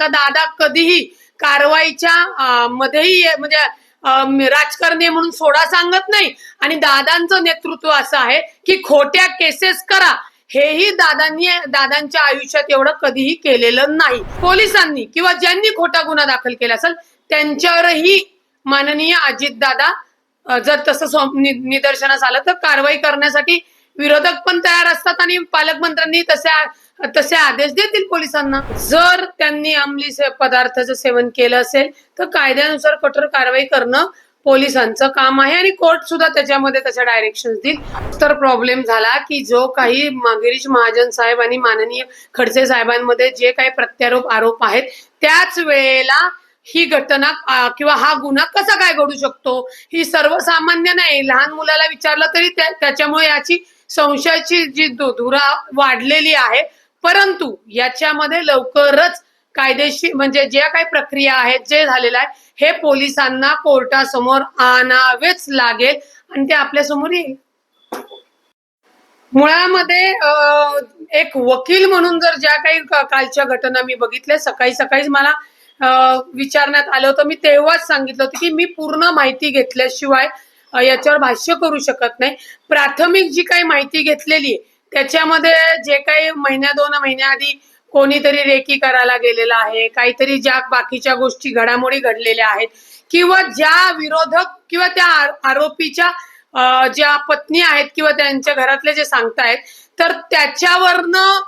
का दादा कधीही कारवाईच्या मध्येही म्हणजे राजकारणी म्हणून सोडा सांगत नाही. आणि दादांचं नेतृत्व असं आहे की खोट्या केसेस करा. हेही दादांनी दादांच्या आयुष्यात एवढं कधीही केलेलं नाही. पोलिसांनी किंवा ज्यांनी खोटा गुन्हा दाखल केला असेल त्यांच्यावरही माननीय अजितदादा दादा जर तसं निदर्शनास आलं तर कारवाई करण्यासाठी विरोधक पण तयार असतात आणि पालकमंत्र्यांनी तसे तसे आदेश देतील पोलिसांना. जर त्यांनी अंमली से- पदार्थाचं सेवन केलं असेल तर कायद्यानुसार कठोर कारवाई करणं पोलिसांचं काम आहे आणि कोर्ट सुद्धा त्याच्यामध्ये त्याच्या डायरेक्शन देईल. तर प्रॉब्लेम झाला की जो काही गिरीश महाजन साहेब आणि माननीय खडसे साहेबांमध्ये जे काही प्रत्यारोप आरोप आहेत त्याच वेळेला ही घटना किंवा हा गुन्हा कसा काय घडू शकतो? ही सर्वसामान्य नाही. लहान मुलाला विचारलं तरी त्याच्यामुळे याची संशयाची जी धुरा वाढलेली आहे परंतु याच्यामध्ये लवकरच कायदेशीर म्हणजे ज्या काही प्रक्रिया आहेत जे झालेलं आहे हे पोलिसांना कोर्टासमोर आणावेच लागेल आणि ते आपल्यासमोर येईल. मुळामध्ये एक वकील म्हणून जर ज्या काही कालच्या घटना मी बघितल्या सकाळी सकाळीच मला विचारण्यात आलं होतं. मी तेव्हाच सांगितलं होतं की मी पूर्ण माहिती घेतल्याशिवाय याच्यावर भाष्य करू शकत नाही. प्राथमिक जी काही माहिती घेतलेली आहे त्याच्यामध्ये जे काही महिन्या दोन महिन्याआधी कोणीतरी रेकी करायला गेलेला आहे काहीतरी ज्या बाकीच्या गोष्टी घडामोडी घडलेल्या आहेत किंवा ज्या विरोधक किंवा त्या आरोपीच्या ज्या पत्नी आहेत किंवा त्यांच्या घरातले जे सांगतायत तर त्याच्यावरनं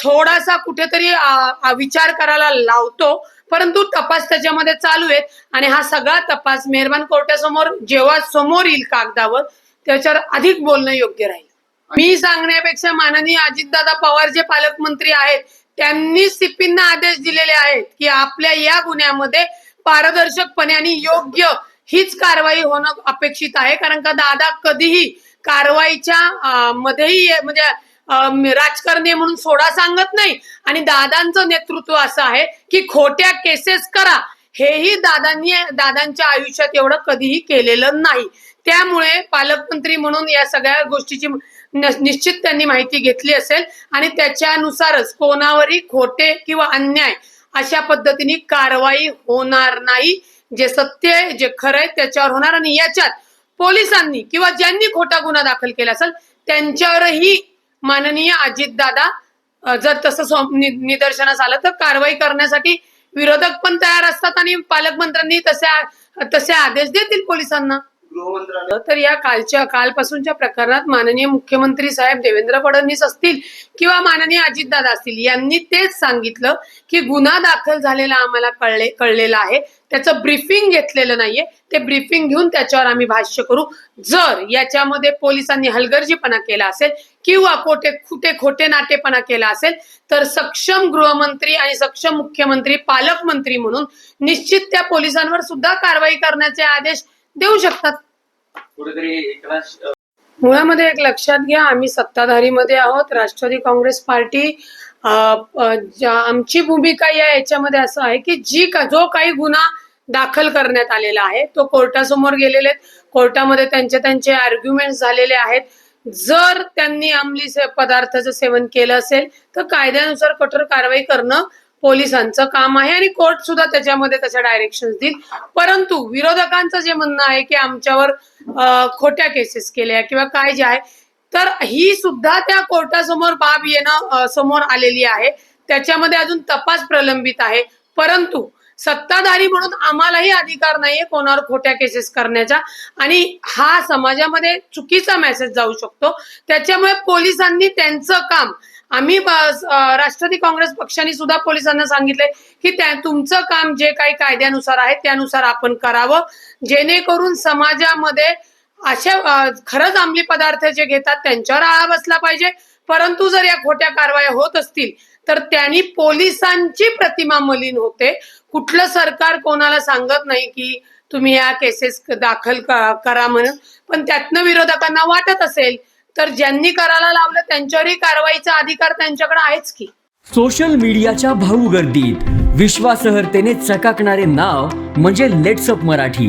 थोडासा कुठेतरी विचार करायला लावतो. परंतु तपास त्याच्यामध्ये चालू आहेत आणि हा सगळा तपास मेहरबान कोर्टासमोर जेव्हा समोर येईल कागदावर त्याच्यावर अधिक बोलणं योग्य राहील. मी सांगण्यापेक्षा माननीय अजितदादा पवार जे पालकमंत्री आहेत त्यांनी सीपींना आदेश दिलेले आहेत की आपल्या या गुन्ह्यामध्ये पारदर्शकपणे आणि योग्य हीच कारवाई होणं अपेक्षित आहे. कारण का दादा कधीही कारवाईच्या मध्येही म्हणजे राजकारणी म्हणून सोडा सांगत नाही. आणि दादांचं नेतृत्व असं आहे की खोट्या केसेस करा. हेही दादांनी दादांच्या आयुष्यात एवढं कधीही केलेलं नाही. त्यामुळे पालकमंत्री म्हणून या सगळ्या गोष्टीची निश्चित त्यांनी माहिती घेतली असेल आणि त्याच्यानुसारच कोणावरही खोटे किंवा अन्याय अशा पद्धतीने कारवाई होणार नाही. जे सत्य आहे जे खरं आहे त्याच्यावर होणार आणि याच्यात पोलिसांनी किंवा ज्यांनी खोटा गुन्हा दाखल केला असेल त्यांच्यावरही माननीय अजितदादा जर तसं निदर्शनास आलं तर कारवाई करण्यासाठी विरोधक पण तयार असतात आणि पालकमंत्र्यांनी तसे तसे आदेश देतील पोलिसांना. गृहमंत्रालय तर या कालच्या कालपासूनच्या प्रकरणात माननीय मुख्यमंत्री साहेब देवेंद्र फडणवीस असतील किंवा माननीय अजितदादा असतील यांनी तेच सांगितलं की गुन्हा दाखल झालेला आम्हाला कळले कळलेला आहे. त्याचं ब्रीफिंग घेतलेलं नाहीये. ते ब्रीफिंग घेऊन त्याच्यावर आम्ही भाष्य करू. जर याच्यामध्ये पोलिसांनी हलगर्जीपणा केला असेल किंवा खोटे खोटे खोटे नाटेपणा केला असेल तर सक्षम गृहमंत्री आणि सक्षम मुख्यमंत्री पालकमंत्री म्हणून निश्चित त्या पोलिसांवर सुद्धा कारवाई करण्याचे आदेश देऊ शकतात. कुठेतरी मुळामध्ये एक लक्षात घ्या आम्ही सत्ताधारीमध्ये आहोत. राष्ट्रवादी काँग्रेस पार्टी अ, अ, ज्या- आमची भूमिका या याच्यामध्ये असं आहे की जी का जो काही गुन्हा दाखल करण्यात आलेला आहे तो कोर्टासमोर गेलेले आहेत. कोर्टामध्ये त्यांचे त्यांचे आर्ग्युमेंट झालेले आहेत. जर त्यांनी अंमली से- पदार्थाचं सेवन केलं असेल तर कायद्यानुसार कठोर कारवाई करणं पोलिसांचं काम आहे आणि कोर्ट सुद्धा त्याच्यामध्ये त्याच्या डायरेक्शन देईल. परंतु विरोधकांचं जे म्हणणं आहे की आमच्यावर खोट्या केसेस केल्या किंवा काय जे आहे तर ही सुद्धा त्या कोर्टासमोर बाब येणं समोर आलेली आहे. त्याच्यामध्ये अजून तपास प्रलंबित आहे. परंतु सत्ताधारी म्हणून आम्हालाही अधिकार नाहीये कोणावर खोट्या केसेस करण्याचा. आणि हा समाजामध्ये चुकीचा मेसेज जाऊ शकतो. त्याच्यामुळे पोलिसांनी त्यांचं काम आम्ही राष्ट्रवादी काँग्रेस पक्षाने सुद्धा पोलिसांना सांगितले की त्या तुमचं काम जे काही कायद्यानुसार आहे त्यानुसार आपण करावं. जेणेकरून समाजामध्ये अशा खरंच अंमली पदार्थ जे घेतात त्यांच्यावर आळा बसला पाहिजे. परंतु जर या खोट्या कारवाया होत असतील तर त्यांनी पोलिसांची प्रतिमा मलिन होते. कुठलं सरकार कोणाला सांगत नाही की तुम्ही या केसेस दाखल करा म्हणून. पण त्यातनं विरोधकांना वाटत असेल तर ज्यांनी करायला लावलं त्यांच्यावरही कारवाईचा अधिकार त्यांच्याकडे आहेच की. सोशल मीडियाच्या भाऊ गर्दीत विश्वासार्हतेने चकाकणारे नाव म्हणजे लेट्सअप मराठी.